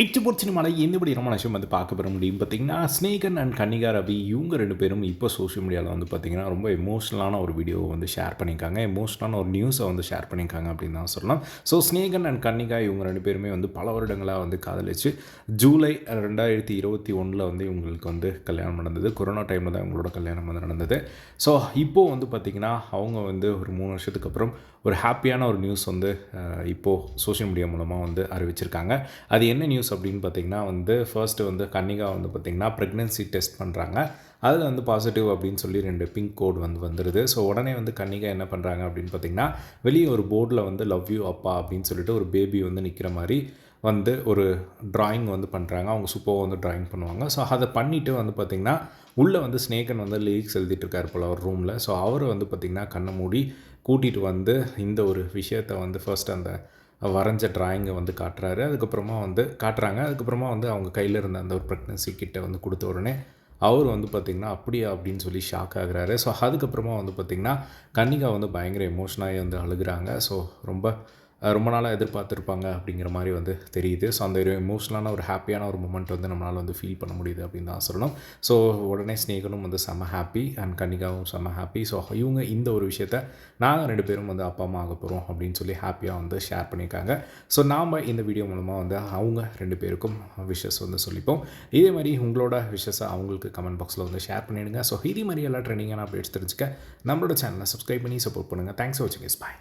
எச்சு சினிமாவில் எந்தபடி ரொம்ப விஷயம் வந்து பார்க்க பெற முடியும்? பார்த்தீங்கன்னா ஸ்னேகன் அண்ட் கன்னிகா ரவி இவங்க ரெண்டு பேரும் இப்போ சோஷியல் மீடியாவில் வந்து பார்த்திங்கன்னா ரொம்ப எமோஷ்னலான ஒரு வீடியோ வந்து ஷேர் பண்ணியிருக்காங்க. எமோஷ்னலான ஒரு நியூஸை வந்து ஷேர் பண்ணியிருக்காங்க அப்படின்னு தான் சொல்லலாம். ஸோ ஸ்னேகன் அண்ட் கன்னிகா இவங்க ரெண்டு பேருமே வந்து பல வருடங்களாக வந்து காதலிச்சு ஜூலை ரெண்டாயிரத்தி இருபத்தி ஒன்றில் வந்து இவங்களுக்கு வந்து கல்யாணம் நடந்தது. கொரோனா டைமில் தான் இவங்களோட கல்யாணம் வந்து நடந்தது. ஸோ இப்போது வந்து பார்த்திங்கன்னா அவங்க வந்து ஒரு மூணு வருஷத்துக்கு அப்புறம் ஒரு ஹாப்பியான ஒரு நியூஸ் வந்து இப்போது சோஷியல் மீடியா மூலமாக வந்து அறிவிச்சிருக்காங்க. அது என்ன நியூஸ் அப்படின்னு பார்த்தீங்கன்னா வந்து ஃபர்ஸ்ட்டு வந்து கன்னிகா வந்து பார்த்திங்கன்னா ப்ரெக்னென்சி டெஸ்ட் பண்ணுறாங்க அதில் வந்து பாசிட்டிவ் அப்படின்னு சொல்லி ரெண்டு பிங்க் கோட் வந்து வந்துடுது ஸோ உடனே வந்து கன்னிகா என்ன பண்ணுறாங்க அப்படின்னு பார்த்தீங்கன்னா வெளியே ஒரு போர்டில் வந்து லவ் யூ அப்பா அப்படின்னு சொல்லிட்டு ஒரு பேபி வந்து நிற்கிற மாதிரி வந்து ஒரு டிராயிங் வந்து பண்ணுறாங்க அவங்க சூப்பராக வந்து டிராயிங் பண்ணுவாங்க. ஸோ அதை பண்ணிவிட்டு வந்து பார்த்திங்கன்னா உள்ளே வந்து ஸ்னேகன் வந்து லிரிக்ஸ் எழுதிட்டுருக்கார் போல் அவர் ரூமில் ஸோ அவர் வந்து பார்த்திங்கன்னா கண்ணை மூடி கூட்டிகிட்டு வந்து இந்த ஒரு விஷயத்தை வந்து ஃபர்ஸ்ட் அந்த வரைஞ்ச டிராயிங்கை வந்து காட்டுறாரு. அதுக்கப்புறமா வந்து காட்டுறாங்க. அதுக்கப்புறமா வந்து அவங்க கையில் இருந்த அந்த ஒரு ப்ரெக்னன்சி கிட்ட வந்து கொடுத்த உடனே அவர் வந்து பார்த்திங்கன்னா அப்படியா? அப்படின்னு சொல்லி ஷாக் ஆகுறாரு. ஸோ அதுக்கப்புறமா வந்து பார்த்திங்கன்னா கன்னிகா வந்து பயங்கர எமோஷனாகி வந்து அழுகிறாங்க. ஸோ ரொம்ப ரொம்ப நாளாக எதிர்பார்த்துருப்பாங்க அப்படிங்கிற மாதிரி வந்து தெரியுது. ஸோ அந்த ஒரு எமோஷ்னலான ஒரு ஹாப்பியான ஒரு மூமெண்ட் வந்து நம்மளால் வந்து ஃபீல் பண்ண முடியுது அப்படின்னு தான் சொல்லணும். ஸோ உடனே ஸ்னேகனும் வந்து செம்ம ஹாப்பி அண்ட் கன்னிகாவும் செம்ம ஹாப்பி ஸோ இவங்க இந்த ஒரு விஷயத்த நாங்கள் ரெண்டு பேரும் வந்து அப்பா அம்மா ஆக போகிறோம் அப்படின்னு சொல்லி ஹாப்பியாக வந்து ஷேர் பண்ணியிருக்காங்க. ஸோ நாம் இந்த வீடியோ மூலமாக வந்து அவங்க ரெண்டு பேருக்கும் விஷஸ் வந்து சொல்லிப்போம். இதே மாதிரி உங்களோட விஷஸை அவங்களுக்கு கமெண்ட் பாக்ஸில் வந்து ஷேர் பண்ணிடுங்க. ஸோ இதே மாதிரி எல்லா ட்ரெண்டிங்கான அப்டேட்ஸ் தெரிஞ்சுக்க நம்மளோட சேனலை சப்ஸ்கிரைப் பண்ணி சப்போர்ட் பண்ணுங்கள் தேங்க்ஸ் ஃபார் வாட்சிங் இஸ் பாய்